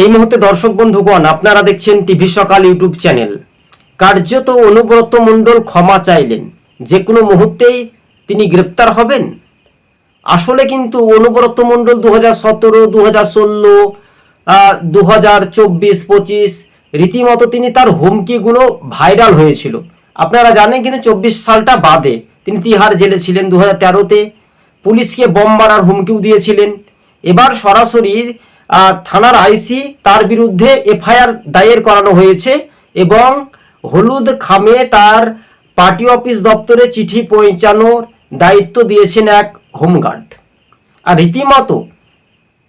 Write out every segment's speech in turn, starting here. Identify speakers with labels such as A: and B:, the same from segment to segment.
A: এই মুহূর্তে দর্শক বন্ধুগণ আপনারা দেখছেন টিভি সকাল ইউটিউব চ্যানেল। কার্যত অনুব্রত মণ্ডল ক্ষমা চাইলেন। যে কোনো মুহূর্তেই তিনি গ্রেপ্তার হবেন। আসলে কিন্তু অনুব্রত মণ্ডল দু হাজার সতেরো দু হাজার ষোলো দু হাজার চব্বিশ, পঁচিশ, রীতিমতো তিনি তার হুমকিগুলো ভাইরাল হয়েছিল। আপনারা জানেন কিন্তু চব্বিশ সালটা বাদে তিনি তিহার জেলে ছিলেন দু হাজার তেরোতে। পুলিশকে বোম মারার হুমকিও দিয়েছিলেন। এবার সরাসরি থানার আইসি তার বিরুদ্ধে এফআইআর দায়ের করানো হয়েছে এবং হলুদ খামে তার পার্টি অফিস দপ্তরে চিঠি পৌঁছানোর দায়িত্ব দিয়েছেন এক হোমগার্ড। আর রীতিমতো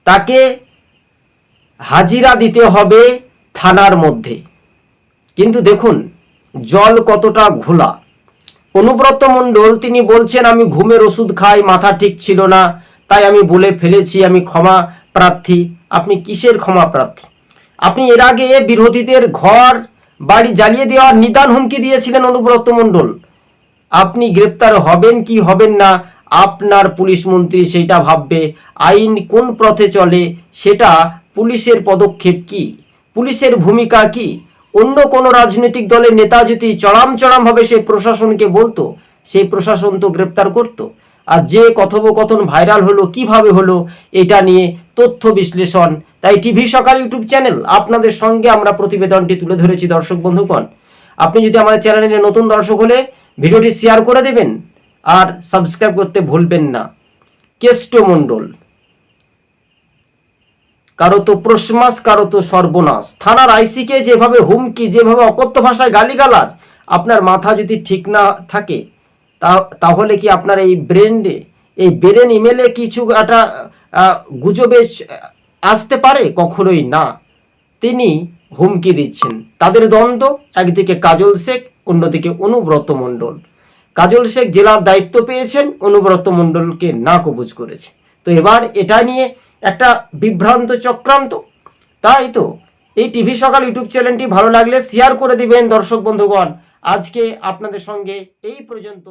A: তাকে হাজিরা দিতে হবে থানার মধ্যে। কিন্তু দেখুন, জল কতটা ঘোলা। অনুব্রত মণ্ডল, তিনি বলছেন, আমি ঘুমের ওষুধ খাই, মাথা ঠিক ছিল না, তাই আমি বলে ফেলেছি, আমি ক্ষমা প্রার্থী আপনি কিসের ক্ষমা প্রার্থী আপনি এর আগে বিরোধীদের ঘর, বাড়ি জ্বালিয়ে দেওয়ার নিদান হুমকি দিয়েছিলেন অনুব্রত মণ্ডল। আপনি গ্রেপ্তার হবেন কি হবেন না, আপনার পুলিশ মন্ত্রী সেটা ভাববে, আইন কোন পথে চলে, সেটা পুলিশের পদক্ষেপ কি? পুলিশের ভূমিকা কি? অন্য কোনো রাজনৈতিক দলের নেতা যদি চড়াম চড়ামভাবে সেই প্রশাসনকে বলতো, সেই প্রশাসন তো গ্রেপ্তার করতো। আর যে কথোপকথন ভাইরাল হলো, কীভাবে হলো, এটা নিয়ে তথ্য বিশ্লেষণ। তাই টিভি সকাল ইউটিউব চ্যানেল, আপনাদের সঙ্গে আমরা প্রতিবেদনটি তুলে ধরেছি, দর্শক বন্ধুগণ। আপনি যদি আমাদের চ্যানেলে নতুন দর্শক হলে ভিডিওটি শেয়ার করে দেবেন, আর সাবস্ক্রাইব করতে ভুলবেন না। কেষ্ট মণ্ডল। কারও তো প্রশ্মাস, কারও তো সর্বনাশ। থানার আইসিকে যেভাবে হুমকি, যেভাবে অকথ্য ভাষায় গালিগালাজ, আপনার মাথা যদি ঠিক না থাকে তাহলে কি আপনার এই ব্রেনে এই ব্রেন ইমেলে কিছু একটা গুজবে আসতে পারে? কখনোই না। তিনি হুমকি দিচ্ছেন। তাদের দ্বন্দ্ব, একদিকে কাজল শেখ, অন্যদিকে অনুব্রত মণ্ডল। কাজল শেখ জেলার দায়িত্ব পেয়েছেন, অনুব্রত মণ্ডলকে না কবুজ করেছে। তো এবার এটা নিয়ে একটা বিভ্রান্ত চক্রান্ত। তাই তো, এই টিভি সকাল ইউটিউব চ্যানেলটি ভালো লাগলে শেয়ার করে দিবেন দর্শক বন্ধুগণ। আজকে আপনাদের সঙ্গে এই পর্যন্ত।